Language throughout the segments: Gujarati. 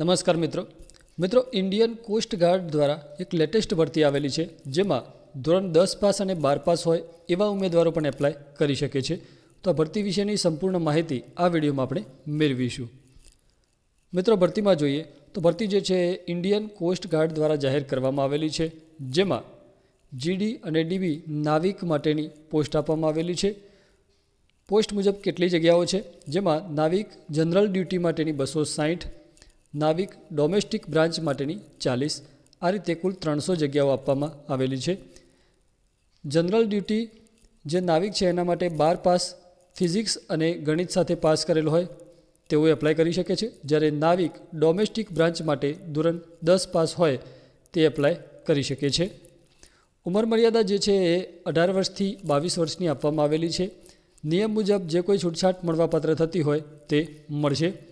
નમસ્કાર મિત્રો. મિત્રો ઇન્ડિયન કોસ્ટ ગાર્ડ દ્વારા એક લેટેસ્ટ ભરતી આવેલી છે, જેમાં ધોરણ દસ પાસ અને બાર પાસ હોય એવા ઉમેદવારો પણ એપ્લાય કરી શકે છે. તો આ ભરતી વિશેની સંપૂર્ણ માહિતી આ વિડીયોમાં આપણે મેળવીશું. મિત્રો, ભરતીમાં જોઈએ તો ભરતી જે છે એ ઇન્ડિયન કોસ્ટ ગાર્ડ દ્વારા જાહેર કરવામાં આવેલી છે, જેમાં જીડી અને ડીબી નાવિક માટેની પોસ્ટ આપવામાં આવેલી છે. પોસ્ટ મુજબ કેટલી જગ્યાઓ છે? જેમાં નાવિક જનરલ ડ્યુટી માટેની બસો સાહીઠ નાવિક ડોમેસ્ટિક બ્રાન્ચ માટેની ચાલીસ. આ રીતે કુલ ત્રણસો જગ્યાઓ આપવામાં આવેલી છે. જનરલ ડ્યુટી જે નાવિક છે એના માટે બાર પાસ ફિઝિક્સ અને ગણિત સાથે પાસ કરેલો હોય, તેઓ એપ્લાય કરી શકે છે. જ્યારે નાવિક ડોમેસ્ટિક બ્રાન્ચ માટે ધોરણ દસ પાસ હોય, તે એપ્લાય કરી શકે છે. ઉંમર મર્યાદા જે છે એ અઢાર વર્ષથી બાવીસ વર્ષની આપવામાં આવેલી છે. નિયમ મુજબ જે કોઈ છૂટછાટ મળવાપાત્ર થતી હોય, તે મળશે.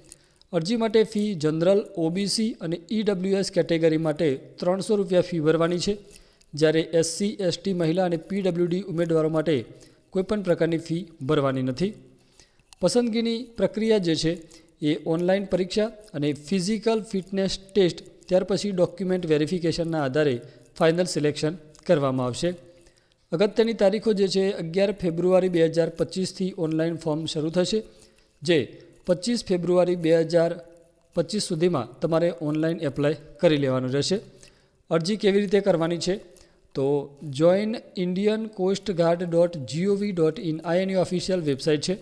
અરજી માટે ફી જનરલ, ઓબીસી અને ઈડબ્લ્યુએસ કેટેગરી માટે ત્રણસો રૂપિયા ફી ભરવાની છે. જ્યારે એસસી એસટી મહિલા અને પીડબ્લ્યુડી ઉમેદવારો માટે કોઈપણ પ્રકારની ફી ભરવાની નથી. પસંદગીની પ્રક્રિયા જે છે એ ઓનલાઈન પરીક્ષા અને ફિઝિકલ ફિટનેસ ટેસ્ટ, ત્યાર પછી ડોક્યુમેન્ટ વેરિફિકેશનના આધારે ફાઇનલ સિલેક્શન કરવામાં આવશે. અગત્યની તારીખો જે છે અગિયાર ફેબ્રુઆરી બે હજાર પચીસથી ઓનલાઈન ફોર્મ શરૂ થશે, જે પચીસ ફેબ્રુઆરી બે હજાર પચીસ સુધીમાં તમારે ઓનલાઈન એપ્લાય કરી લેવાનું રહેશે. અરજી કેવી રીતે કરવાની છે? તો join Indian coast guard dot G O V dot in આ એની ઓફિશિયલ વેબસાઇટ છે.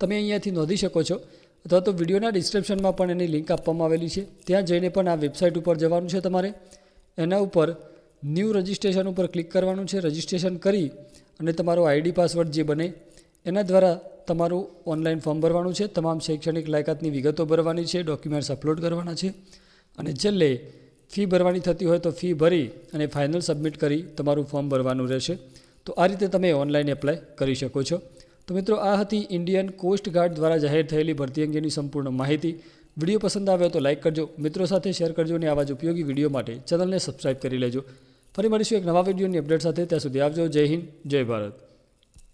તમે અહીંયાથી નોંધી શકો છો. અથવા તો વિડીયોના ડિસ્ક્રિપ્શનમાં પણ એની લિંક આપવામાં આવેલી છે. ત્યાં જઈને પણ આ વેબસાઇટ ઉપર જવાનું છે તમારે. એના ઉપર ન્યૂ રજિસ્ટ્રેશન ઉપર ક્લિક કરવાનું છે. રજિસ્ટ્રેશન કરી અને તમારો આઈડી પાસવર્ડ જે બને એના દ્વારા તમારું ઓનલાઈન ફોર્મ ભરવાનું છે, તમામ શૈક્ષણિક લાયકાતની વિગતો ભરવાની છે, ડોક્યુમેન્ટ્સ અપલોડ કરવાના છે અને છેલ્લે ફી ભરવાની થતી હોય તો ફી ભરી અને ફાઇનલ સબમિટ કરી તમારું ફોર્મ ભરવાનું રહેશે. તો આ રીતે તમે ઓનલાઈન એપ્લાય કરી શકો છો. તો મિત્રો, આ હતી ઇન્ડિયન કોસ્ટ ગાર્ડ દ્વારા જાહેર થયેલી ભરતી અંગેની સંપૂર્ણ માહિતી. વીડિયો પસંદ આવ્યો તો લાઇક કરજો, મિત્રો સાથે શેર કરજો અને આવા જ ઉપયોગી વીડિયો માટે ચેનલને સબસ્ક્રાઇબ કરી લેજો. ફરી મળીશું એક નવા વિડીયોની અપડેટ સાથે, ત્યાં સુધી આવજો. જય હિન્દ, જય ભારત.